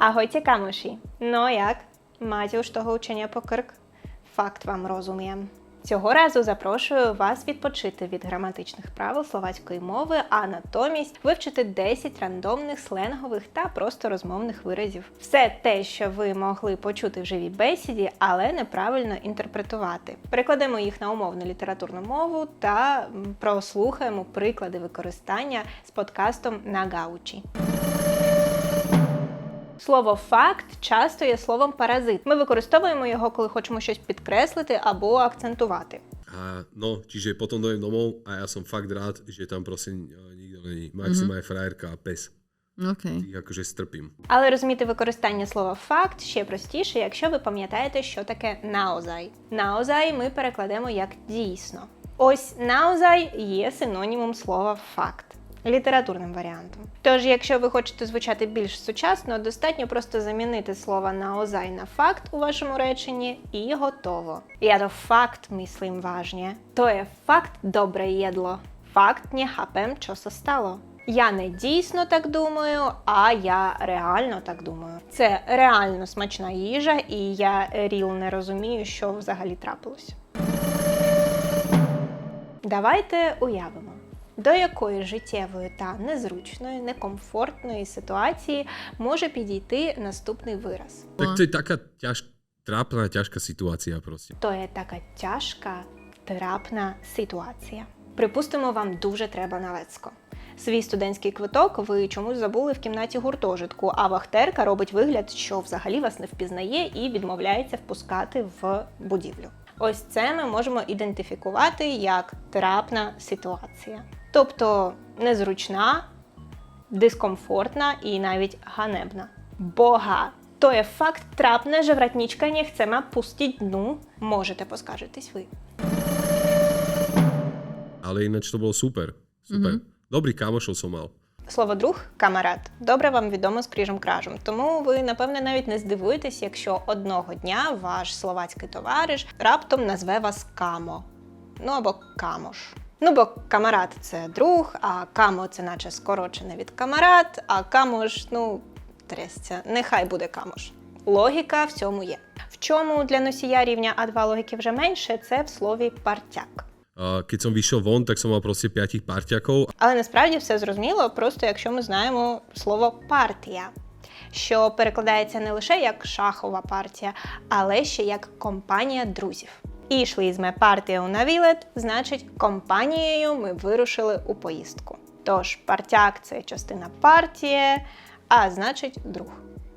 Ahojte kamoši. No jak? Máte už того учення по крк? Факт вам розумієм. Цього разу запрошую вас відпочити від граматичних правил словацької мови, а натомість вивчити 10 рандомних сленгових та просто розмовних виразів. Все те, що ви могли почути в живій бесіді, але неправильно інтерпретувати. Перекладемо їх на умовну літературну мову та прослухаємо приклади використання з подкастом на гаучі. Слово факт часто є словом паразит. Ми використовуємо його, коли хочемо щось підкреслити або акцентувати. A no, čiže potom dojem domov a ja som fakt rád, že tam prosím e, nikto není. Maxima je frajerka a pes. Окей. Ich akože strpím. Але розуміти використання слова факт ще простіше, якщо ви пам'ятаєте, що таке наозай. Наозай ми перекладемо як дійсно. Ось наозай є синонімом слова факт. Літературним варіантом. Тож, якщо ви хочете звучати більш сучасно, достатньо просто замінити слово наозай на факт у вашому реченні і готово. Я то факт мислим важнє. То є факт добре єдло. Факт не хапем, що стало. Я не дійсно так думаю, а я реально так думаю. Це реально смачна їжа, і я ріл не розумію, що взагалі трапилось. Давайте уявимо, до якої життєвої та незручної, некомфортної ситуації може підійти наступний вираз. To je taká ťaž, trápna, ťažká situácia proste. То є така тяжка, трапна ситуація. Припустимо, вам дуже треба на Лецько. Свій студентський квиток ви чомусь забули в кімнаті гуртожитку, а вахтерка робить вигляд, що взагалі вас не впізнає і відмовляється впускати в будівлю. Ось це ми можемо ідентифікувати як трапна ситуація. Тобто незручна, дискомфортна і навіть ганебна. Бога! То є факт трапне, że вратничка не chceme пустить дну. Можете поскаржитись ви. Ale ináč to bolo super. Super. Dobrý kamošov som mal. Слово друг камарат добре вам відомо з кріжем кражем. Тому ви напевне навіть не здивуєтесь, якщо одного дня ваш словацький товариш раптом назве вас камо. Ну або камош. Ну, бо камарат це друг, а камо це наче скорочене від камарат, а камош, ну, трясця, нехай буде камош. Логіка в цьому є. В чому для носія рівня А2 логіки вже менше, це в слові партяк. A keď som vyšiel von, tak som mal proste piatich Але насправді все зрозуміло, просто якщо ми знаємо слово партія, що перекладається не лише як шахова партія, але ще як компанія друзів. І йшли з ме партію на вілет, значить, компанією ми вирушили у поїздку. Тож партяк це частина партії, а значить друг.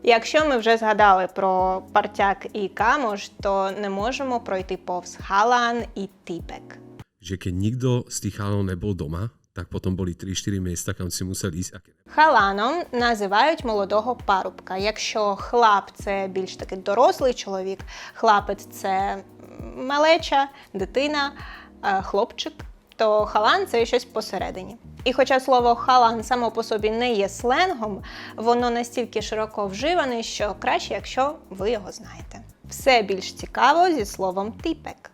Якщо ми вже згадали про партяк і камош, то не можемо пройти повз халан і типек. že keď nikto z tých chalánov nebol doma, tak potom boli 3-4 miesta, kam si musel ísť. Халаном називають молодого парубка. Якщо хлап це більш таки дорослий чоловік, хлапець це малеча, дитина, е, хлопчик, то халан це щось посередині. І хоча слово халан само по собі не є сленгом, воно настільки широко вживане, що краще, якщо ви його знаєте. Все більш цікаво зі словом типек.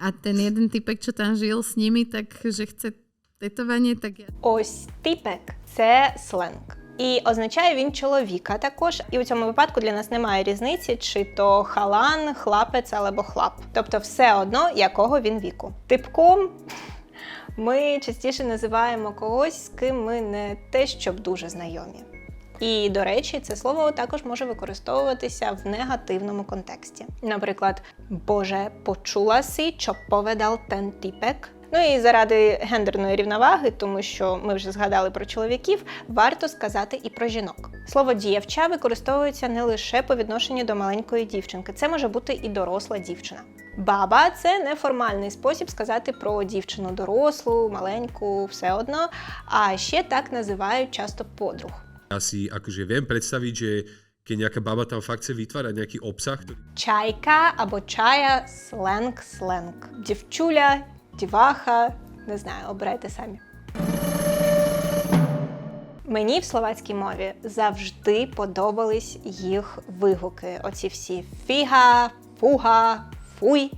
A ten jeden typek, čo tam žil s nimi, tak že chce tetovanie, tak ja... Ось типек це сленг. І означає він чоловіка також. І у цьому випадку для нас немає різниці, чи то халан, хлапець або хлап. Тобто все одно, якого він віку. Типком ми частіше називаємо когось, з ким ми не те, щоб дуже знайомі. І, до речі, це слово також може використовуватися в негативному контексті. Наприклад, Боже, почула си, що поведав тен типек. Ну і заради гендерної рівноваги, тому що ми вже згадали про чоловіків, варто сказати і про жінок. Слово дівча використовується не лише по відношенню до маленької дівчинки, це може бути і доросла дівчина. Баба це неформальний спосіб сказати про дівчину дорослу, маленьку, все одно. А ще так називають часто подруг. ja si akože viem predstaviť, že keď nejaká baba tam fakt chce vytvárať nejaký obsah, ktorý Чайка або чая сленг, сленг. Дівчуля, діваха, не знаю, обирайте самі. Мені в словацькій мові завжди подобались їх вигуки. Оці всі фіга, фуга, фуй.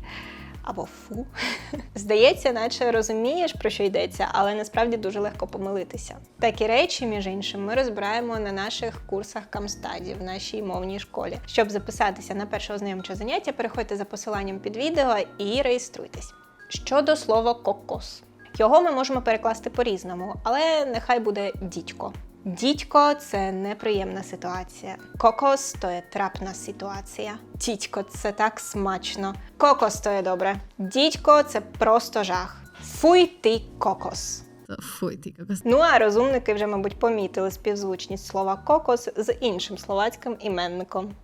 або фу. Здається, наче розумієш, про що йдеться, але насправді дуже легко помилитися. Такі речі, між іншим, ми розбираємо на наших курсах Камстаді в нашій мовній школі. Щоб записатися на перше ознайомче заняття, переходьте за посиланням під відео і реєструйтесь. Щодо слова кокос. Його ми можемо перекласти по-різному, але нехай буде дідько. Дідько це неприємна ситуація. Кокос то є трапна ситуація. Дідько це так смачно. Кокос то є добре. Дідько це просто жах. Фуй ти кокос. Fuj, ty kokos. Ну а розумники вже, мабуть, помітили співзвучність слова кокос з іншим словацьким іменником.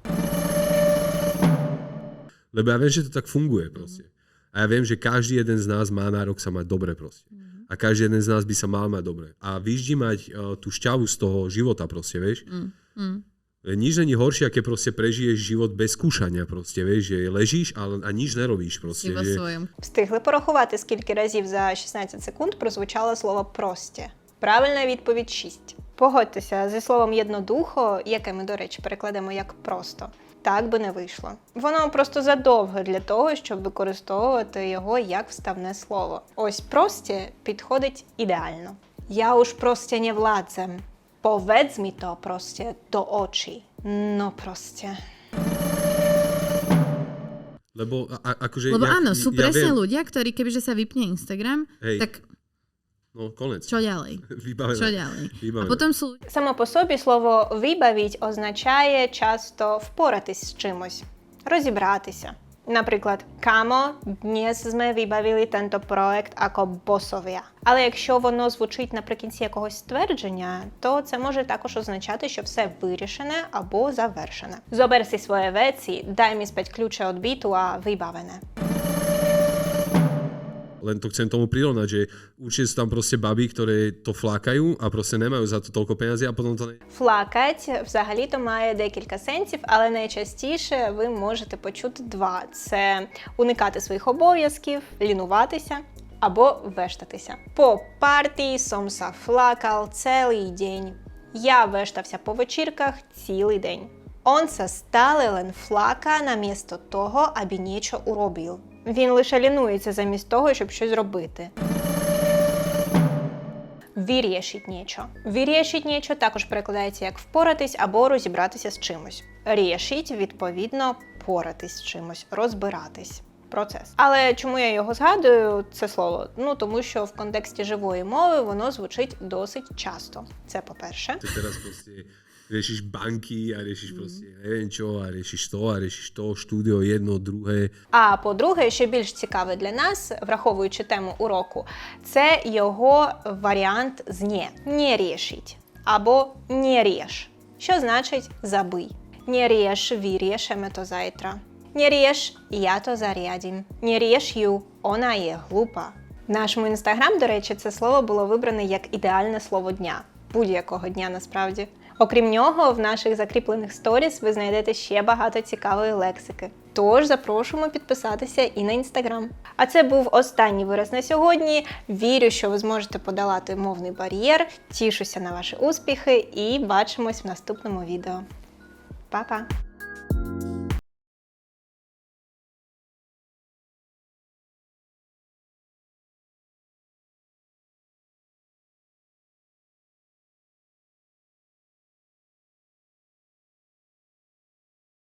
Lebo ja viem, že to tak funguje proste. A ja viem, že každý jeden z nás má nárok sa mať dobre proste. A každý jeden z nás by sa mal mať dobre. A vyždi mať uh, tú šťavu z toho života proste, vieš. Mm, mm. Nič není horšie, aké proste prežiješ život bez skúšania proste, vieš, že ležíš a, a nič nerobíš proste. Si vo Že, svojom. Встигли порахувати, скільки разів за 16 секунд прозвучало слово простє. Правильна відповідь 6. Погодьтеся зі словом єднодухо, яке ми, до речі, перекладемо як просто. Так би не вийшло. Воно просто задовге для того, щоб використовувати його як вставне слово. Ось простє підходить ідеально. Я уж простє не владцем. Поведz mi to простє до очі. No простє. lebo a, akože... Lebo ja, áno, sú ja presne viem, ľudia, ktorí kebyže sa vypne Instagram, Hej. tak No, konec. čo ďalej? Vybavené. Čo ďalej? A Vybavené. potom sú Само по собі слово вибавіть означає часто впоратись з чимось, розібратися. Наприклад, камо, днес ми вибавили тento проект ако босов'я. Але якщо воно звучить наприкінці якогось ствердження, то це може також означати, що все вирішене або завершене. Зоберси своє веці, дай мі спять ключа від біту, а вибавене. Len to chcem tomu prirovnať, že určite sú tam proste baby, ktoré to flákajú a proste nemajú za to toľko peniazy a potom to ne... Флакать взагалі-то має декілька сенсів, але найчастіше ви можете почути два: це уникати своїх обов'язків, лінуватися або вештатися. По партії сомса флакал цілий день. Я вештався по вечірках цілий день. Он се стали лен флака того, аби нічого уробив. Він лише лінується замість того, щоб щось робити. Вирішить нічо. Вирішить нічо також перекладається як впоратись або розібратися з чимось. Рішить, відповідно, поратись з чимось, розбиратись. Процес. Але чому я його згадую, це слово? Ну тому що в контексті живої мови воно звучить досить часто. Це по-перше. Riešiš banky a riešiš proste neviem čo a riešiš to a riešiš to, štúdio jedno, druhé. А по-друге, що більш цікаве для нас, враховуючи тему уроку, це його варіант з «не». Не рішить або не рєш, що значить забий. Не рєш, вирішимо то завтра. Не рєш, я то зарядім. Не рєш ю, вона є глупа. В нашому інстаграм, до речі, це слово було вибране як ідеальне слово дня. Будь-якого дня насправді. Окрім нього, в наших закріплених сторіс ви знайдете ще багато цікавої лексики. Тож запрошуємо підписатися і на інстаграм. А це був останній вираз на сьогодні. Вірю, що ви зможете подолати мовний бар'єр. Тішуся на ваші успіхи і бачимось в наступному відео. Па-па!